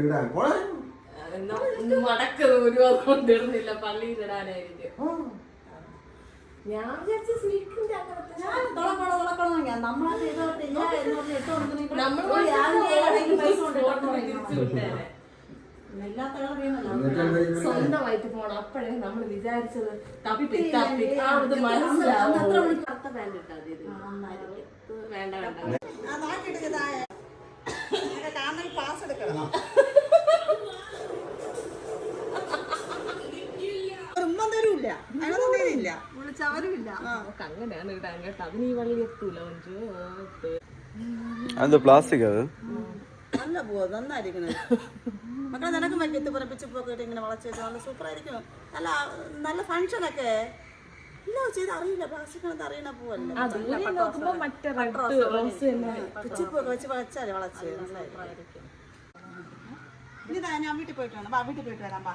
ഇടാൻ പോടാ മടക്ക് ഒരു കൊണ്ടിരുന്നില്ല പള്ളിയിലിടാനായിരിക്കും ഞാൻ വിചാരിച്ച സിൽക്കിന്റെ അങ്ങനത്തെ ഞാൻ തുളക്കണം തുളക്കണം ഞാൻ നമ്മളത് ചെയ്തോട്ടില്ല എന്ന് പറഞ്ഞ് ഇട്ട് നമ്മൾ പൈസ കൊണ്ട് സ്വന്തമായിട്ട് പോണം അപ്പോഴേ നമ്മൾ വിചാരിച്ചത് തപ്പി തപ്പി ആ ഇത് മനസ്സിലാവും മണിക്ക് ഇട്ടാ വേണ്ട വേണ്ട. കാണാൻ പാസ് എടുക്കണം. അങ്ങനെയാണ് അതിന് ഈ വള്ളി എത്തൂല അത് പ്ലാസ്റ്റിക് അത്? നല്ല പോവാ നന്നായിരിക്കണം മക്കളെ നിനക്കും വയ്ക്കത്ത് പുറപ്പിച്ച് പോക്കിട്ട് ഇങ്ങനെ വളച്ച് വെച്ചാൽ നല്ല സൂപ്പർ ആയിരിക്കും നല്ല നല്ല ഫങ്ഷനൊക്കെ. ഇല്ല ചെയ്ത് അറിയില്ല. പ്ലാസ്റ്റിക് അറിയണ പൂവല്ല? പിച്ചിപ്പൊക്കെ വെച്ച് വളച്ചാൽ വളച്ച്. ഇതാ ഞാൻ വീട്ടിൽ പോയിട്ട് വേണം വീട്ടിൽ പോയിട്ട് വരാം വാ.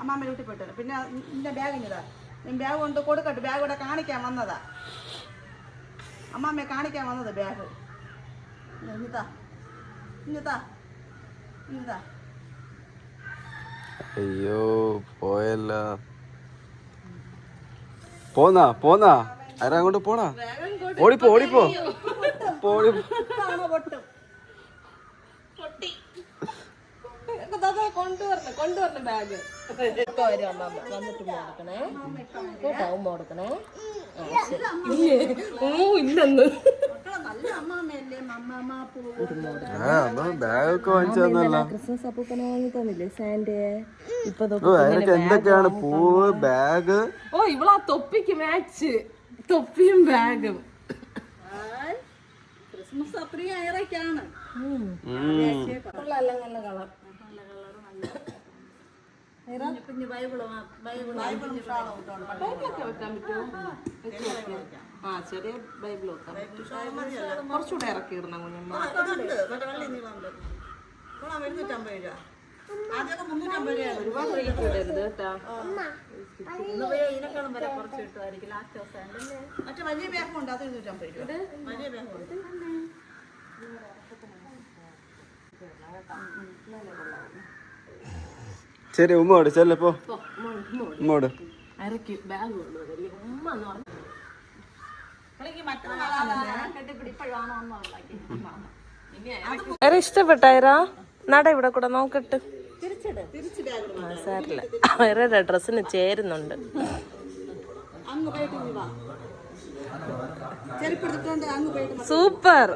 അമ്മാമ്മ വീട്ടിൽ പോയിട്ട് വരാം. പിന്നെ നിന്റെ ബാഗിനിതാ ഞാൻ ബാഗ് കൊണ്ട് കൊടുക്കട്ടെ ബാഗ് ഇവിടെ കാണിക്കാൻ വന്നതാ. അമ്മാമ്മയെ കാണിക്കാൻ വന്നത് ബാഗ് ഇന്നിതാ അയ്യോ പോയല്ല. പോന്നാ പോന്നാ. ആരാ അങ്ങോട്ട് പോടാ ഓടിപ്പോ ഓടിപ്പോ. പൊട്ടും? കൊണ്ടുവരണം കൊണ്ടുവരണം ബാഗ്. വരും അമ്മ വന്നിട്ട് ഉമ്മ കൊടുക്കണേ. കേട്ടോ ശരി. ഇല്ലേ? ഓ ഇല്ലെന്ന് നല്ല ക്രിസ്മസ് അപ്പൂപ്പനെ വാങ്ങി തന്നില്ലേ? സാൻഡ്. ഇപ്പൊ ഓ അതിനൊക്കെ എന്തൊക്കെയാണ്? പൂവ് ബാഗ് ഓ ഇവളാ തൊപ്പിക്ക് മാച്ച് തൊപ്പിയും ബാഗും. ക്രിസ്മസ് അത്രയും ഏറെയൊക്കെയാണ്. നല്ല നല്ല കളർ. കുഞ്ഞു ബൈബിൾ ബൈബിളൊക്കെ വെക്കാൻ പറ്റുമോ? ആ ചെറിയ ബൈബിൾ വെക്കാം കുറച്ചുകൂടെ ഇറക്കി ഇടണം കുഞ്ഞമ്മ. എഴുന്നൂറ്റമ്പത് രൂപ. ആദ്യമൊക്കെ മുന്നൂറ്റമ്പത് രൂപയായിരുന്നു. ഒരുപാട് ഉണ്ട്. ഇടരുത് കേട്ടാ. ഇതിനേക്കാളും വില കുറച്ച് കിട്ടുമായിരിക്കും ലാസ്റ്റ് അവസാനം മറ്റേ വലിയ ബാഗും ഉണ്ട് അത് എഴുന്നൂറ്റമ്പത് രൂപ. വലിയ ബാഗും ഉണ്ട് ഉമ്മ ഓട് ചെല്ലപ്പോ ഉമ്മോട് ഉമ്മ വേറെ ഇഷ്ടപ്പെട്ടായിരാ? നട ഇവിടെ കൂടെ നോക്കട്ട്. സാറില്ല വേറെ ഡ്രസ്സിന് ചേരുന്നുണ്ട്. സൂപ്പർ.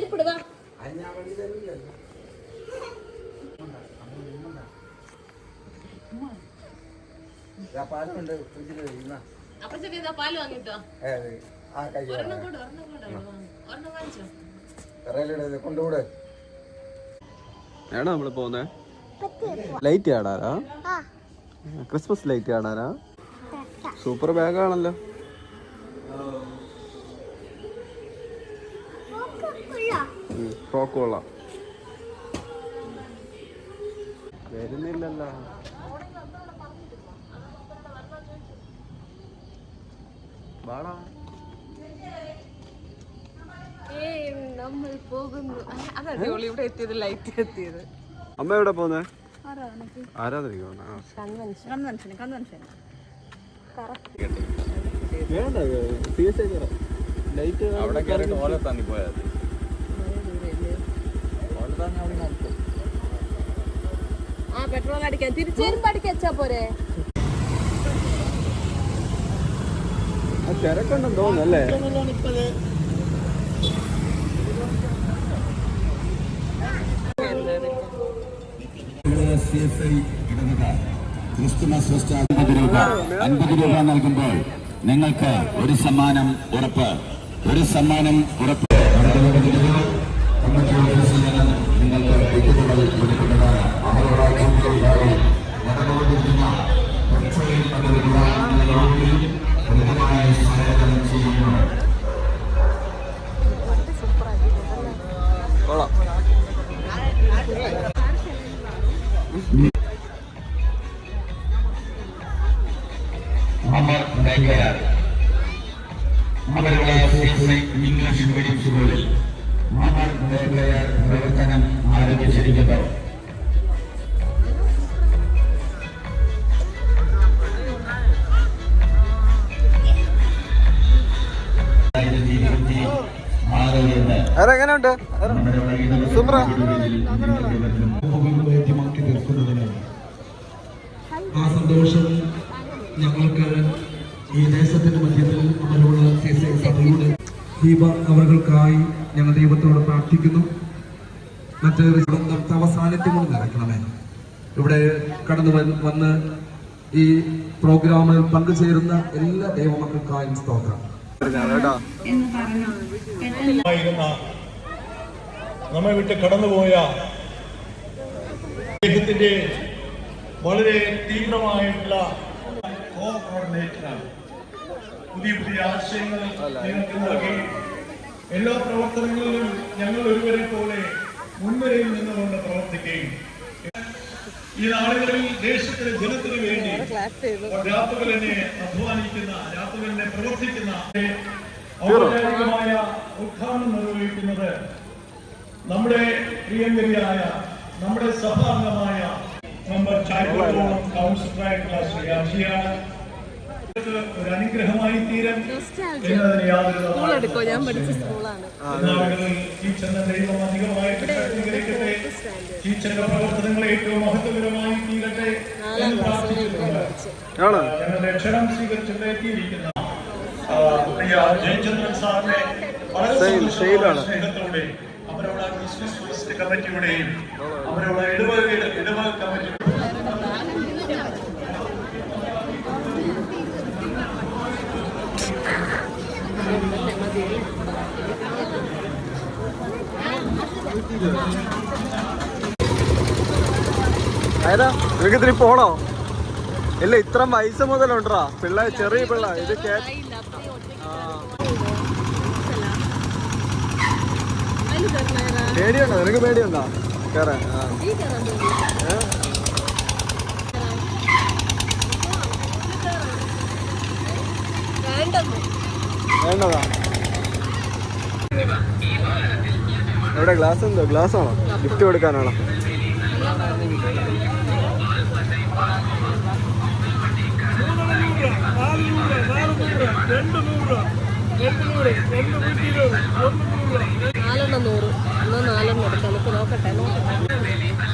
പോയിട്ട് പാലുണ്ട് ഫ്രിഡ്ജിൽ അപ്പൊ പാൽ വാങ്ങിട്ടോ ആ. കൈ കൊണ്ടുകൂടെ ലൈറ്റ് കാണാനാ ക്രിസ്മസ് ലൈറ്റ് കാണാനാ സൂപ്പർ ബാഗ് ഫ്രോക്ക് കൊള്ളാം വരുന്നില്ലല്ലോ. വാടാ. നമ്മൾ പോകുന്നു. അതെ ഇവിടെ എത്തിയത് ലൈറ്റ് എത്തിയത്. അമ്മ എവിടെ പോന്നേ? ആരാധന കൺവെൻഷൻ. Convention convention. വേണ്ട ലൈറ്റ് അവിടെ കയറിയിട്ട് ഓലെ തന്നെ പോയത് ആ പെട്രോൾ അടിക്കാൻ. തിരിച്ചു വരുമ്പോ അടിക്കാ പോരെ? തിരക്കുണ്ടെന്ന് തോന്നുന്നല്ലേ ക്രിസ്തുമസ് ഫെസ്റ്റ് അൻപത് രൂപ അൻപത് രൂപ നൽകുമ്പോൾ നിങ്ങൾക്ക് ഒരു സമ്മാനം ഉറപ്പ്. ഒരു സമ്മാനം ഉറപ്പ്. ടിക്കറ്റുകൾ ലഭിക്കുന്നതാണ് അവരോട് കൊള്ളാം അമർ മേഖല അവരുടെ ഇംഗ്ലീഷ് മീഡിയം സ്കൂളിൽ പ്രവർത്തനം ആരംഭിച്ചിരിക്കുന്നു ആറുകളുടെ അതെങ്ങനെയുണ്ട് സൂപ്പറാ ആ സന്തോഷം ഞങ്ങൾക്ക് ഈ ദേശത്തിന്റെ മധ്യത്തിൽ അമലുള്ള സി സി സഭയുടെ ദീപ അവർകൾക്കായി ഞങ്ങൾ ദൈവത്തോട് പ്രാർത്ഥിക്കുന്നു. മറ്റൊരു തവ സാന്നിധ്യം കൊണ്ട് നിറയ്ക്കണമേ ഇവിടെ കടന്നു വന്ന് വന്ന് ഈ പ്രോഗ്രാമിൽ പങ്കുചേരുന്ന എല്ലാ ദൈവമക്കൾക്കായും സ്തോത്രം. നമ്മെ വിട്ട് കടന്നുപോയ അദ്ദേഹത്തിന്റെ വളരെ തീവ്രമായിട്ടുള്ള കോഓർഡിനേറ്ററാണ് പുതിയ പുതിയ ആശയങ്ങൾ നിങ്ങൾക്ക് നൽകി. എല്ലാ പ്രവർത്തനങ്ങളിലും ഞങ്ങൾ ഒരുവരെ പോലെ മുൻവരയിൽ നിന്നുകൊണ്ട് പ്രവർത്തിക്കുകയും ഈ നാളുകളിൽ ദേശത്തിന് ജനത്തിന് വേണ്ടി രാത്രികളെന്നെ അധ്വാനിക്കുന്ന രാത്രികളെന്നെ പ്രവർത്തിക്കുന്ന ഔപചാരികമായ ഉദ്ഘാടനം നിർവഹിക്കുന്നത് നമ്മുടെ പ്രിയങ്കരിയായ നമ്മുടെ സഭാംഗമായ നമ്പർ ചായപ്പുറത്തോളം കൗൺസിലറായിട്ടുള്ള ശ്രീ അജിയാണ് ഒരു അനുഗ്രഹമായി തീരാൻ എന്നതിന് യാതൊരു ഞാൻ പഠിച്ച സ്കൂളാണ്. ടീച്ചറിന്റെ ദൈവം അധികമായിട്ട് ശക്തീകരിക്കട്ടെ ടീച്ചറിന്റെ പ്രവർത്തനങ്ങൾ ഏറ്റവും മഹത്വകരമായി തീരട്ടെ എന്ന് പ്രാർത്ഥിക്കുന്നുണ്ട് ആണോ? ഞങ്ങളുടെ ക്ഷണം സ്വീകരിച്ചിട്ട് എത്തിയിരിക്കുന്ന. പ്രിയ ജയചന്ദ്രൻ സാറിനെ വളരെ. സ്നേഹത്തോടെ അവരോട് ക്രിസ്മസ് ഫെസ്റ്റ് കമ്മിറ്റിയുടെയും അവരോട് ഇടവക ഇടവക കമ്മിറ്റി അതാ നിനക്ക് ഇത്തിരി പോണോ ഇല്ല ഇത്ര വയസ്സ് മുതലുണ്ടാ? പിള്ളേർ ചെറിയ പിള്ള ഇത് കേ പേടിയുണ്ടോ? നിനക്ക് പേടിയുണ്ടോ. ഏ? വേണ്ടതാ? എവിടെ ഗ്ലാസ് എന്തോ ഗ്ലാസ് ആണോ? ഗിഫ്റ്റ് കൊടുക്കാനാണോ? നാലെണ്ണം നൂറ്. എന്നാ നാലെണ്ണം എടുക്കാം. നമുക്ക് നോക്കട്ടെ നോക്കട്ടെ.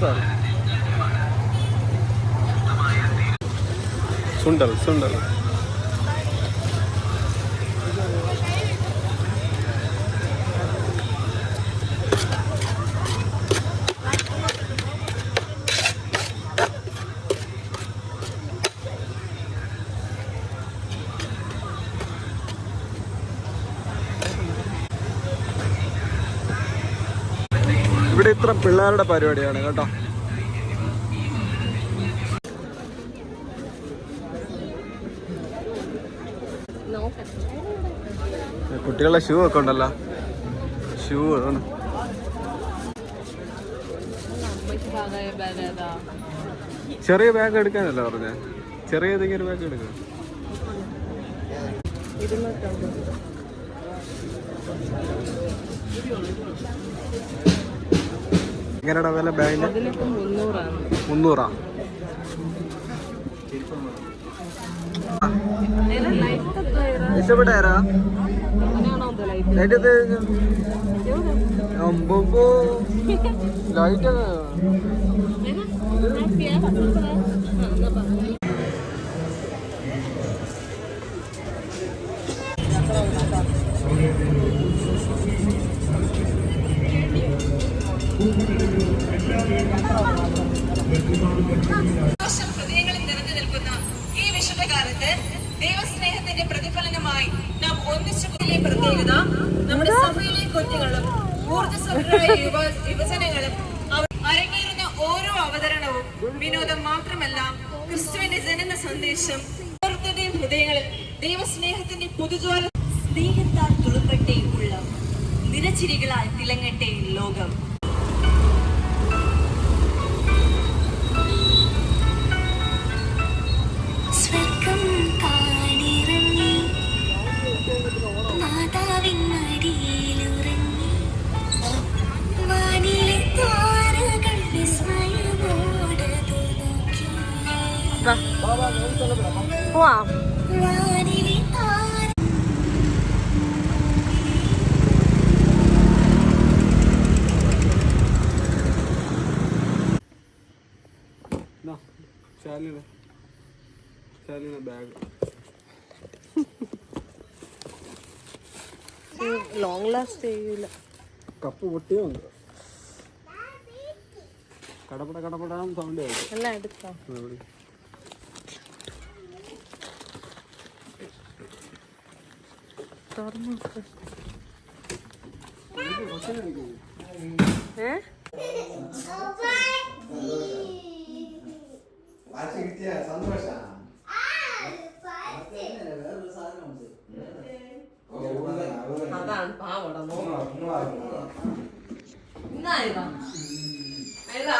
சார். சுண்டல் சுண்டல். ഇവിടെ ഇത്ര പിള്ളേരുടെ പരിപാടിയാണ് കേട്ടോ. കുട്ടികളുടെ ഷൂ ഒക്കെ ഉണ്ടല്ലോ. ഷൂ ആണ്. ചെറിയ ബാഗ് എടുക്കാനല്ല പറഞ്ഞേ? ചെറിയ ഏതെങ്കിലും ബാഗ് എടുക്കാം. ഇരുന്നൂറ്റമ്പത് എങ്ങനെയാടാ വില ബാഗിന് മുന്നൂറാ. ഏതാ ലൈഫ് എത്രയാ ഇഷ്ടപ്പെട്ട ആരാ അങ്ങനെയാണോ എന്തോ life light light Thank you. ഹൃദയങ്ങളിൽ നിറഞ്ഞു നിൽക്കുന്ന ഈ വിശുദ്ധകാലത്ത് ദൈവസ്നേഹത്തിന്റെ പ്രതിഫലനമായി നാം ഒന്നിച്ചു പ്രത്യേകത നമ്മുടെ സഭയിലെ കുഞ്ഞുങ്ങളും ഊർജസ്വലരായ യുവ യുവജനങ്ങളും അരങ്ങേറുന്ന ഓരോ അവതരണവും വിനോദം മാത്രമല്ല ക്രിസ്തുവിന്റെ ജനന സന്ദേശം ഓരോരുത്തരുടെയും ഹൃദയങ്ങളിൽ ദൈവസ്നേഹത്തിന്റെ പുതുജ്വാല സ്നേഹത്താൽ തുളുമ്പട്ടെ ഉള്ളം. നിരച്ചിരികളാൽ തിളങ്ങട്ടെ ലോകം. പോവാം. ലോങ് ലാസ്റ്റ് ചെയ്യൂല. കപ്പ് പൊട്ടിയോ കടപട കടപടാൻ സൗണ്ട് അല്ല എടുക്കാം തുറന്നു. ഏ? സന്തോഷാ അതാണ് പാവട നോക്കാം എന്നാ ഇതാ. ഇതാ.